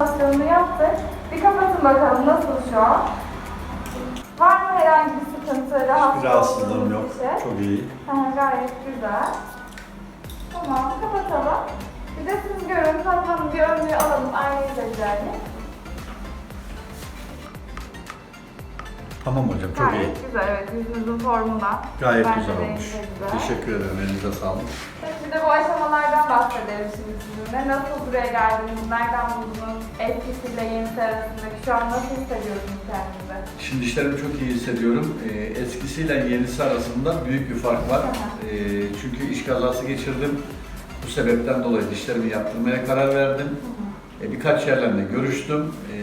Simülasyonunu yaptık. Bir kapatın bakalım nasıl şu an? Var mı herhangi bir sıkıntı, rahatsız rahatsızlığım yok. Şey? Çok iyi. Ha, gayet güzel. Tamam, kapatalım. Bir de siz görün, Fatma'nın bir önlüğü alalım. Aynayı da. Tamam hocam, çok Gayet iyi. güzel, evet. Yüzünüzün formuna. Gayet güzel olmuş. Teşekkür ederim, elinize sağlık. Şimdi bu aşamalar bahsedelim şimdi sizinle. Nasıl buraya geldiniz, nereden buldunuz, eskisiyle yenisi arasındaki şu an nasıl hissediyorsunuz kendinizi? Şimdi dişlerimi çok iyi hissediyorum. Ee, eskisiyle yenisi arasında büyük bir fark var. Ee, çünkü iş kazası geçirdim. Bu sebepten dolayı dişlerimi yaptırmaya karar verdim. Ee, birkaç yerlerle görüştüm. Ee,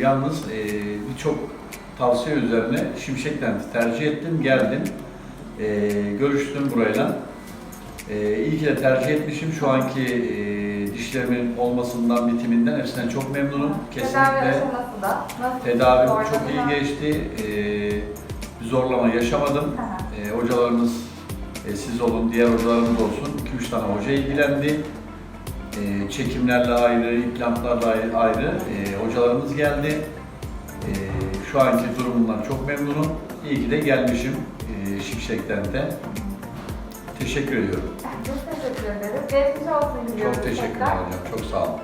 yalnız e, birçok tavsiye üzerine Şimşek Dent'i tercih ettim, geldim. Ee, görüştüm burayla. Ee, iyi ki de tercih etmişim. Şu anki e, dişlerimin olmasından, bitiminden hepsinden çok memnunum. Tedavi Kesinlikle aşaması da nasıl? Tedavim Zorladı çok iyi geçti. Ee, bir zorlama yaşamadım. Ee, hocalarımız, e, siz olun, diğer hocalarımız olsun. 2-3 tane hoca ilgilendi. Ee, çekimlerle ayrı, implantlarla ayrı, ayrı e, hocalarımız geldi. Ee, şu anki durumumdan çok memnunum. İyi ki de gelmişim e, Şimşek'ten de. Teşekkür ediyorum. Biz teşekkür ederiz. Geçmiş olsun diliyoruz. Çok teşekkürler hocam. Çok sağ olun.